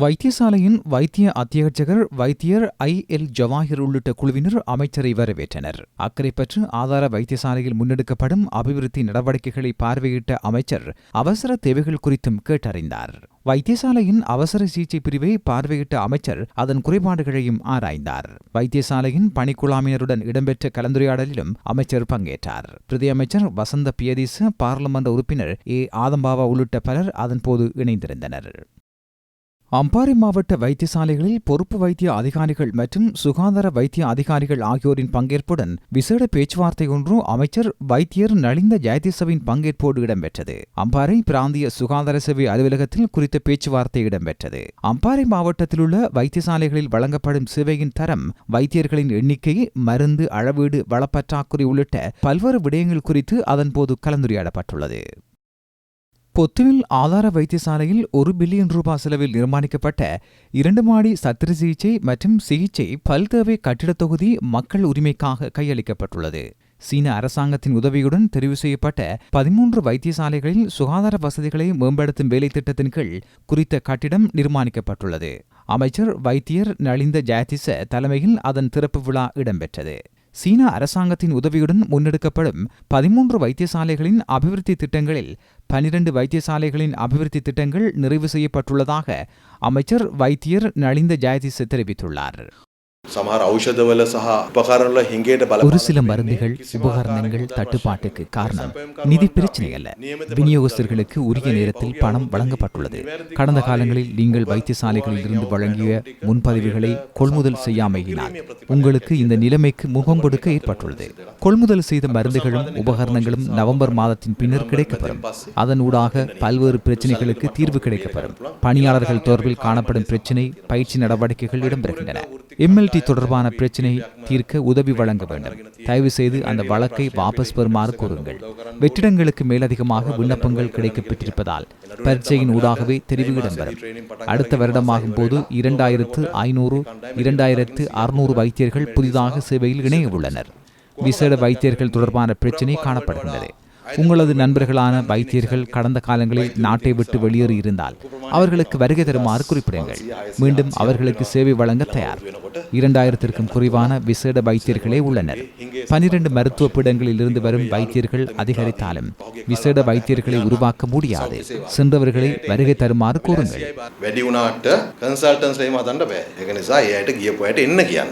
வைத்தியசாலையின் வைத்திய அத்தியட்சகர் வைத்தியர் ஐ. எல். ஜவாஹிர் உள்ளிட்ட குழுவினர் அமைச்சரை வரவேற்றனர். அக்கரைப்பற்று ஆதார வைத்தியசாலையில் முன்னெடுக்கப்படும் அபிவிருத்தி நடவடிக்கைகளை பார்வையிட்ட அமைச்சர் அவசர தேவைகள் குறித்தும் கேட்டறிந்தார். வைத்தியசாலையின் அவசர சிகிச்சை பிரிவை பார்வையிட்ட அமைச்சர் அதன் குறைபாடுகளையும் ஆராய்ந்தார். வைத்தியசாலையின் பணிக்குழாமினருடன் இடம்பெற்ற கலந்துரையாடலிலும் அமைச்சர் பங்கேற்றார். பிரதி அமைச்சர் வசந்த பியதீச பாராளுமன்ற உறுப்பினர் ஏ. ஆதம்பாவா உள்ளிட்ட பலர் அதன்போது இணைந்திருந்தனர். அம்பாறை மாவட்ட வைத்தியசாலைகளில் பொறுப்பு வைத்திய அதிகாரிகள் மற்றும் சுகாதார வைத்திய அதிகாரிகள் ஆகியோரின் பங்கேற்புடன் விசேட பேச்சுவார்த்தை ஒன்று அமைச்சர் வைத்தியர் நலிந்த ஜெயதிசவின் பங்கேற்போடு இடம்பெற்றது. அம்பாறை பிராந்திய சுகாதார சேவை அலுவலகத்தில் குறித்த பேச்சுவார்த்தை இடம்பெற்றது. அம்பாறை மாவட்டத்தில் உள்ள வைத்தியசாலைகளில் வழங்கப்படும் சேவையின் தரம் வைத்தியர்களின் எண்ணிக்கை மருந்து அளவீடு வளப்பற்றாக்குறை உள்ளிட்ட பல்வேறு விடயங்கள் குறித்து அதன்போது கலந்துரையாடப்பட்டுள்ளது. பொத்துவில் ஆதார வைத்தியசாலையில் ஒரு பில்லியன் ரூபாய் செலவில் நிர்மாணிக்கப்பட்ட இரண்டு மாடி சத்திர சிகிச்சை மற்றும் சிகிச்சை பல்தேவை கட்டிடத் தொகுதி மக்கள் உரிமைக்காக கையளிக்கப்பட்டுள்ளது. சீன அரசாங்கத்தின் உதவியுடன் தெரிவு செய்யப்பட்ட பதிமூன்று வைத்தியசாலைகளில் சுகாதார வசதிகளை மேம்படுத்தும் வேலை திட்டத்தின் கீழ் குறித்த கட்டிடம் நிர்மாணிக்கப்பட்டுள்ளது. அமைச்சர் வைத்தியர் நலிந்த ஜாதிச தலைமையில் அதன் திறப்பு விழா இடம்பெற்றது. சீன அரசாங்கத்தின் உதவியுடன் முன்னெடுக்கப்படும் பதிமூன்று வைத்தியசாலைகளின் அபிவிருத்தி திட்டங்களில் பனிரண்டு வைத்தியசாலைகளின் அபிவிருத்தி திட்டங்கள் நிறைவு செய்யப்பட்டுள்ளதாக அமைச்சர் வைத்தியர் நலிந்த ஜெயதிச தெரிவித்துள்ளார். ஒரு சில மருந்துகள் உபகரணங்கள் தட்டுப்பாட்டுக்கு காரணம். நிதி பிரச்சனை அல்ல. விநியோகஸ்தர்களுக்கு உரிய நேரத்தில் பணம் வழங்கப்பட்டுள்ளது. கடந்த காலங்களில் நீங்கள் வைத்தியசாலைகளில் இருந்து வழங்கிய முன்பதிவுகளை கொள்முதல் செய்யாமையினால் உங்களுக்கு இந்த நிலைமைக்கு முகம் கொடுக்க ஏற்பட்டுள்ளது. கொள்முதல் செய்த மருந்துகளும் உபகரணங்களும் நவம்பர் மாதத்தின் பின்னர் கிடைக்கப்பெறும். அதனூடாக பல்வேறு பிரச்சனைகளுக்கு தீர்வு கிடைக்கப்பெறும். பணியாளர்கள் தொடர்பில் காணப்படும் பிரச்சனை பயிற்சி நடவடிக்கைகள் இடம்பெறுகின்றன. எம்எல்டி தொடர்பான பிரச்சினை தீர்க்க உதவி வழங்க வேண்டும். தயவு செய்து அந்த வழக்கை வாபஸ் பெறுமாறு கூறுங்கள். வெற்றிடங்களுக்கு மேலதிகமாக விண்ணப்பங்கள் கிடைக்கப்பெற்றிருப்பதால் பரீட்சையின் ஊடாகவே தெரிவு இடம்பெறும் அடுத்த வருடமாகும் போது இரண்டாயிரத்து ஐநூறு இரண்டாயிரத்து அறுநூறு வைத்தியர்கள் புதிதாக சேவையில் இணைய உள்ளனர். விசேட வைத்தியர்கள் தொடர்பான பிரச்சினை காணப்படுகின்றது. உங்களது நண்பர்களான வைத்தியர்கள் கடந்த காலங்களில் நாட்டை விட்டு வெளியேறி இருந்தால் அவர்களுக்கு வருகை தருமாறு குறிப்பிடுங்கள் மீண்டும் அவர்களுக்கு சேவை வழங்க தயார் இரண்டாயிரத்திற்கும் குறைவான விசேட வைத்தியர்களே உள்ளனர் பனிரெண்டு மருத்துவ பீடங்களில் இருந்து வரும் வைத்தியர்கள் அதிகரித்தாலும் விசேட வைத்தியர்களை உருவாக்க முடியாது சென்றவர்களை வருகை தருமாறு கூறுங்கள் වැඩි වුණාට කන්සල්ටන්ස් ලේම හදන්න බෑ ඒක නිසා ඒ අයට ගියපු අයට එන්න කියන්න